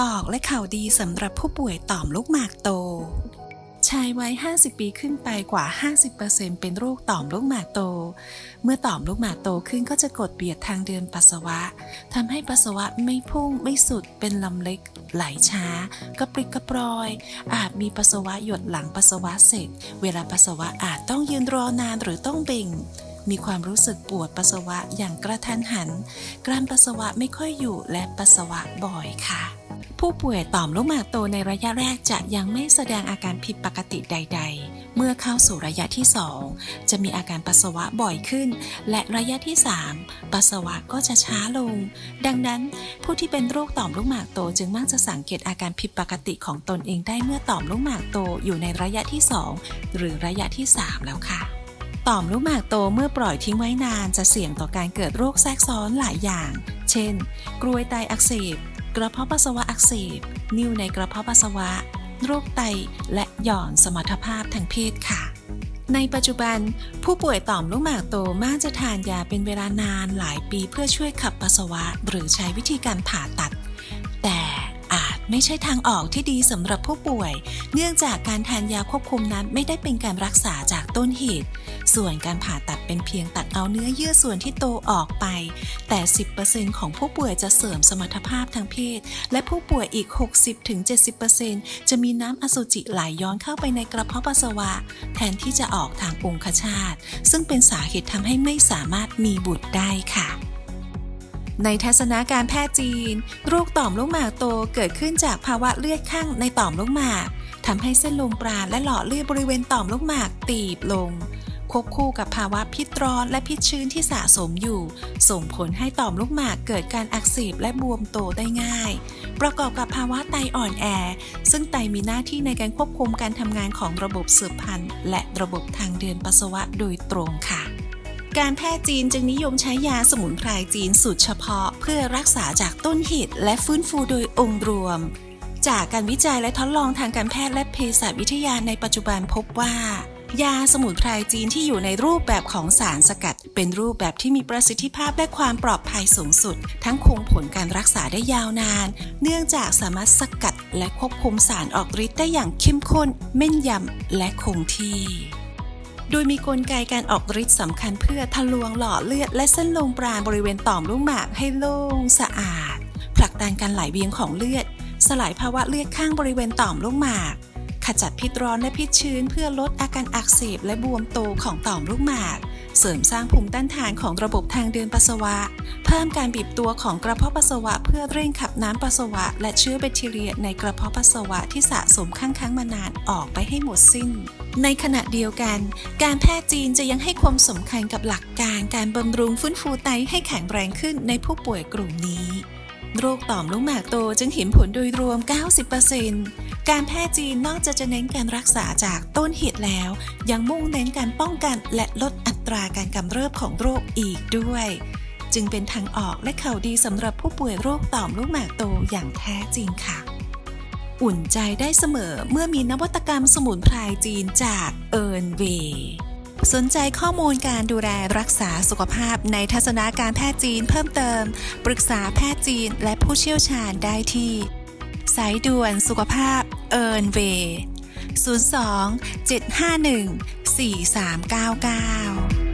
ออกและข่าวดีสำหรับผู้ป่วยต่อมลูกหมากโต ชายวัย 50 ปีขึ้นไปกว่า 50%เป็นโรคต่อมลูกหมากโต เมื่อต่อมลูกหมากโตขึ้นก็จะกดเบียดทางเดินปัสสาวะทำให้ปัสสาวะไม่พุ่งไม่สุดเป็นลำเล็กไหลช้ากระปริกกระปรอย อาจมีปัสสาวะหยดหลังปัสสาวะเสร็จ เวลาปัสสาวะอาจต้องยืนรอนานหรือต้องเบ่งมีความรู้สึกปวดปัสสาวะอย่างกระทันหัน กลั้นปัสสาวะไม่ค่อยอยู่และปัสสาวะบ่อยค่ะ ผู้ป่วยต่อมลูกหมากโตในระยะแรกจะยังไม่แสดงอาการผิดปกติใด ๆ เมื่อเข้าสู่ระยะที่ 2 จะมีอาการปัสสาวะบ่อยขึ้น และระยะที่ 3 ปัสสาวะก็จะช้าลง ดังนั้นผู้ที่เป็นโรคต่อมลูกหมากโตจึงมักจะสังเกตอาการผิดปกติของตนเองได้เมื่อต่อมลูกหมากโตอยู่ในระยะที่ 2 หรือระยะที่ 3 แล้วค่ะต่อมลูกหมากโตเมื่อปล่อยทิ้งไว้นานจะเสี่ยงต่อการเกิดโรคแทรกซ้อนหลายอย่าง เช่น กรวยไตอักเสบ กระเพาะปัสสาวะอักเสบ นิ่วในกระเพาะปัสสาวะ โรคไต และหย่อนสมรรถภาพทางเพศค่ะ ในปัจจุบัน ผู้ป่วยต่อมลูกหมากโตมักจะทานยาเป็นเวลานานหลายปีเพื่อช่วยขับปัสสาวะ หรือใช้วิธีการผ่าตัด แต่อาจไม่ใช่ทางออกที่ดีสำหรับผู้ป่วย เนื่องจากการทานยาควบคุมนั้นไม่ได้เป็นการรักษาจากต้นเหตุ ส่วนการผ่าตัดเป็นเพียงตัดเอาเนื้อเยื่อส่วนที่โตออกไป แต่ 10%ของผู้ป่วยจะเสริมสมรรถภาพทางเพศ และผู้ป่วยอีก 60-70%จะมีน้ำอสุจิไหลย้อนเข้าไปในกระเพาะปัสสาวะ แทนที่จะออกทางองคชาต ซึ่งเป็นสาเหตุทำให้ไม่สามารถมีบุตรได้ค่ะในทัศนาการแพทย์จีน โรคต่อมลูกหมากโตเกิดขึ้นจากภาวะเลือดข้างในต่อมลูกหมากทำให้เส้นลมปราณและหลอดเลือดบริเวณต่อมลูกหมากตีบลง ควบคู่กับภาวะพิษร้อนและพิษชื้นที่สะสมอยู่ ส่งผลให้ต่อมลูกหมากเกิดการอักเสบและบวมโตได้ง่าย ประกอบกับภาวะไตอ่อนแอ ซึ่งไตมีหน้าที่ในการควบคุมการทำงานของระบบสืบพันธุ์ และระบบทางเดินปัสสาวะโดยตรงค่ะการแพทย์จีนจึงนิยมใช้ยาสมุนไพรจีนสูตรเฉพาะ เพื่อรักษาจากต้นเหตุและฟื้นฟูโดยองค์รวม จากการวิจัยและทดลองทางการแพทย์และเภสัชวิทยาในปัจจุบันพบว่า ยาสมุนไพรจีนที่อยู่ในรูปแบบของสารสกัด เป็นรูปแบบที่มีประสิทธิภาพและความปลอดภัยสูงสุด ทั้งคงผลการรักษาได้ยาวนาน เนื่องจากสามารถสกัดและควบคุมสารออกฤทธิ์ได้อย่างเข้มข้น แม่นยำและคงที่ โดยมีกลไกการออกฤทธิ์สำคัญเพื่อทะลวงหล่อเลือด และเส้นลมปราณบริเวณต่อมลูกหมากให้โล่งสะอาดผลักดันการไหลเวียนของเลือด สลายภาวะเลือดข้างบริเวณต่อมลูกหมาก ขจัดพิษร้อนและพิษชื้น เพื่อลดอาการอักเสบและบวมโตของต่อมลูกหมาก เสริมสร้างภูมิต้านทานของระบบทางเดินปัสสาวะ เพิ่มการบีบตัวของกระเพาะปัสสาวะ เพื่อเร่งขับน้ำปัสสาวะ และเชื้อแบคทีเรียในกระเพาะปัสสาวะที่สะสมค้างค้างๆมานานออกไปให้หมดสิ้นในขณะเดียวกัน การแพทย์จีนจะยังให้ความสำคัญกับหลักการการบำรุงฟื้นฟูไตให้แข็งแรงขึ้นในผู้ป่วยกลุ่มนี้ โรคต่อมลูกหมากโตจึงเห็นผลโดยรวม 90%การแพทย์จีนนอกจากจะเน้นการรักษาจากต้นเหตุแล้ว ยังมุ่งเน้นการป้องกันและลดอัตราการกำเริบของโรคอีกด้วย จึงเป็นทางออกและข่าวดีสำหรับผู้ป่วยโรคต่อมลูกหมากโตอย่างแท้จริงค่ะ อุ่นใจได้เสมอเมื่อมีนวัตกรรมสมุนไพรจีนจากเอิร์นเว สนใจข้อมูลการดูแลรักษาสุขภาพในทัศนาการแพทย์จีนเพิ่มเติม ปรึกษาแพทย์จีนและผู้เชี่ยวชาญได้ที่ สายด่วนสุขภาพเอิร์นเวย์02 751 4399